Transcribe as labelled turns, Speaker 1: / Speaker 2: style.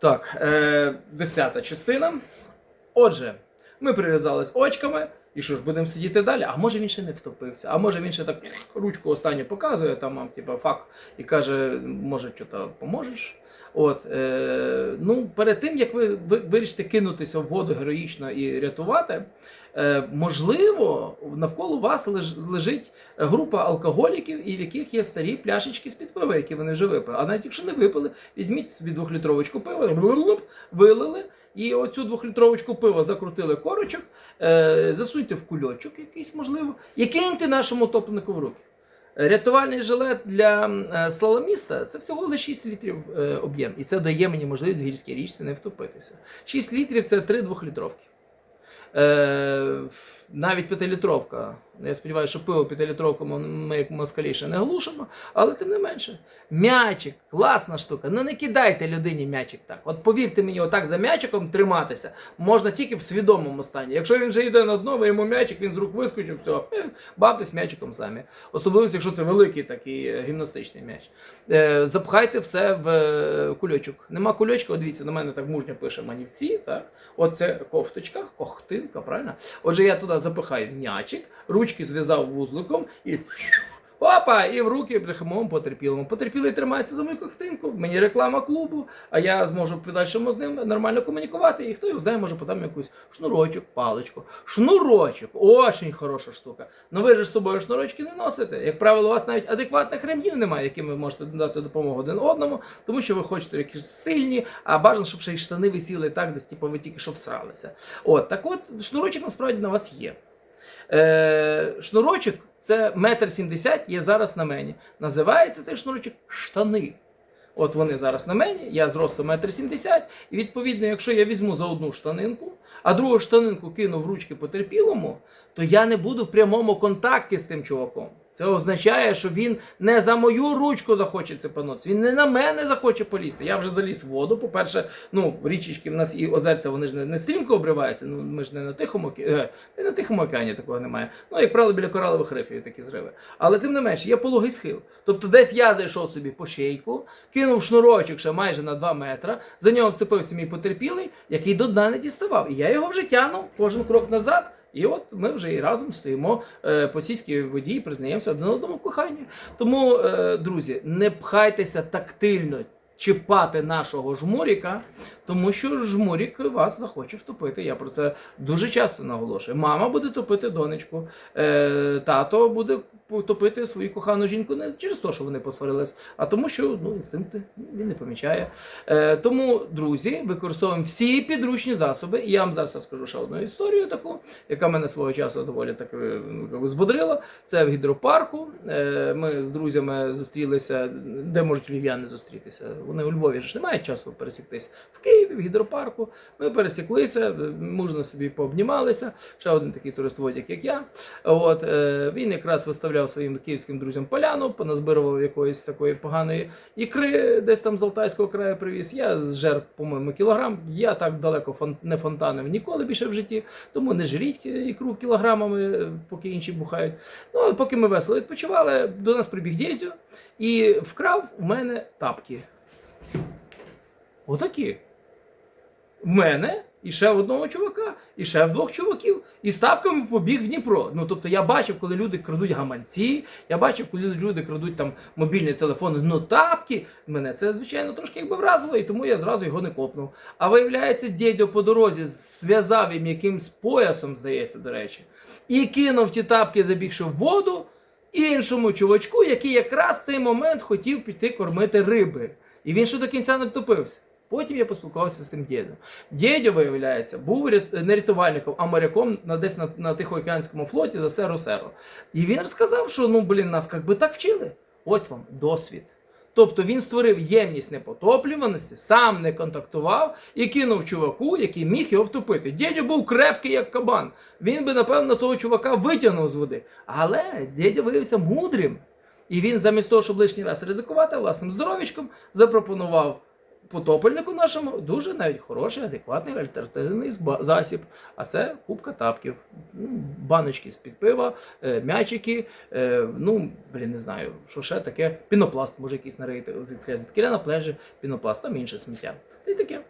Speaker 1: Так, е, десята частина. Отже, ми прив'язались очками. І що ж, будемо сидіти далі? А може він ще не втопився, а може він ще так ручку останню показує, там вам, типа, фак, і каже, може, що поможеш. От, е, ну, перед тим, як ви, ви вирішите кинутися в воду героїчно і рятувати, е, можливо, навколо вас леж, лежить група алкоголіків, і в яких є старі пляшечки з-під пива, які вони вже випили. А навіть якщо не випили, візьміть собі двохлітровочку пива, вилили. І оцю двохлітровочку пива закрутили корочок, е, засуньте в кульочок якийсь, можливо, і киньте нашому топнику в руки. Рятувальний жилет для е, слаломіста це всього лише 6 літрів е, об'єм. І це дає мені можливість в гірській річці не втопитися. 6 літрів це 3 двохлітровки. Е, навіть п'ятилітровка. Я сподіваюся, що пиво п'ятилітровку ми як москалі ще не глушимо, але тим не менше. М'ячик, класна штука. Ну не кидайте людині м'ячик так. От повірте мені, отак за м'ячиком триматися можна тільки в свідомому стані. Якщо він вже йде на дно, ви йому м'ячик, він з рук вискочив, все, е, бавтесь м'ячиком самі. Особливо, якщо це великий такий е, гімнастичний м'яч. Запхайте все в кульочок. Нема кульочка, дивіться, на мене так мужньо пише манівці. Так? От кофточка, кохтинка, правильно? Отже, я туди запихаю м'ячик, ручки зв'язав вузликом і. Опа! І в руки бляхамовому потерпілому. Потерпілий тримається за мою кохтинку, мені реклама клубу, а я зможу в подальшому з ним нормально комунікувати. І хто його знає, може подам якусь шнурочок, паличку. Шнурочок, очень хороша штука. Ну ви ж з собою шнурочки не носите. Як правило, у вас навіть адекватних ремнів немає, яким ви можете дати допомогу один одному, тому що ви хочете якісь сильні, а бажано, щоб ще й штани висіли так, десь типу, ви тільки що всралися. От так от шнурочок насправді на вас є. Е, шнурочок це метр сімдесят, є зараз на мені. Називається цей шнурочок штани. От вони зараз на мені, я зросту метр сімдесят, і відповідно, якщо я візьму за одну штанинку, а другу штанинку кину в ручки потерпілому, то я не буду в прямому контакті з тим чуваком. Це означає, що він не за мою ручку захоче цепанутися, він не на мене захоче полізти. Я вже заліз в воду. По-перше, ну, річечки в нас і озерця, вони ж не, не стрімко обриваються. Ну, ми ж не на тихому е, на тихому океані такого немає. Ну, як правило, біля коралових рифів такі зриви. Але тим не менше, є пологий схил. Тобто, десь я зайшов собі по шейку, кинув шнурочок ще майже на 2 метри, за нього вцепився мій потерпілий, який до дна не діставав. І я його вже тягнув кожен крок назад. І от ми вже і разом стоїмо е, по сільській воді і признаємося один одному кохання. Тому, е, друзі, не пхайтеся тактильно чіпати нашого жмуріка, тому що жмурік вас захоче втопити. Я про це дуже часто наголошую. Мама буде топити донечку, е, тато буде топити свою кохану жінку не через те, що вони посварились, а тому, що ну, інстинкти він не помічає. Е, тому, друзі, використовуємо всі підручні засоби. І я вам зараз розкажу ще одну історію таку, яка мене свого часу доволі так е, якби збодрила. Це в гідропарку. Е, ми з друзями зустрілися, де можуть львів'яни зустрітися. Вони у Львові ж не мають часу пересіктись. В Києві, в гідропарку. Ми пересіклися, мужно собі пообнімалися. Ще один такий турист-водяк, як я. От, е, він якраз виставляв своїм київським друзям поляну, поназбирував якоїсь такої поганої ікри, десь там з Алтайського краю привіз. Я зжер, по-моєму, кілограм. Я так далеко фон, не фонтанив ніколи більше в житті, тому не жріть ікру кілограмами, поки інші бухають. Ну, але поки ми весело відпочивали, до нас прибіг дідьо і вкрав у мене тапки. Отакі. В мене і ще в одного чувака, і ще в двох чуваків. І з тапками побіг в Дніпро. Ну тобто я бачив, коли люди крадуть гаманці, я бачив, коли люди крадуть там мобільні телефони, ну тапки. Мене це, звичайно, трошки якби вразило, і тому я зразу його не копнув. А виявляється, дідьо по дорозі зв'язав їм якимсь поясом, здається, до речі, і кинув ті тапки, забігши в воду іншому чувачку, який якраз в цей момент хотів піти кормити риби. І він ще до кінця не втопився. Потім я поспілкувався з тим дідом. Дідьо, виявляється, був не рятувальником, а моряком на десь на, на Тихоокеанському флоті за серу серу. І він розказав, що ну блін, нас як би так вчили. Ось вам досвід. Тобто він створив ємність непотоплюваності, сам не контактував і кинув чуваку, який міг його втопити. Дідьо був крепкий, як кабан. Він би, напевно, того чувака витягнув з води. Але дідьо виявився мудрим. І він замість того, щоб лишній раз ризикувати власним здоров'ячком, запропонував потопельнику нашому дуже навіть хороший, адекватний альтернативний засіб. А це кубка тапків, Ну, баночки з-під пива, е, м'ячики, е, ну, блін, не знаю, що ще таке. Пінопласт може якийсь нарити, звідки на пляжі, пінопласт, там інше сміття. Та й таке.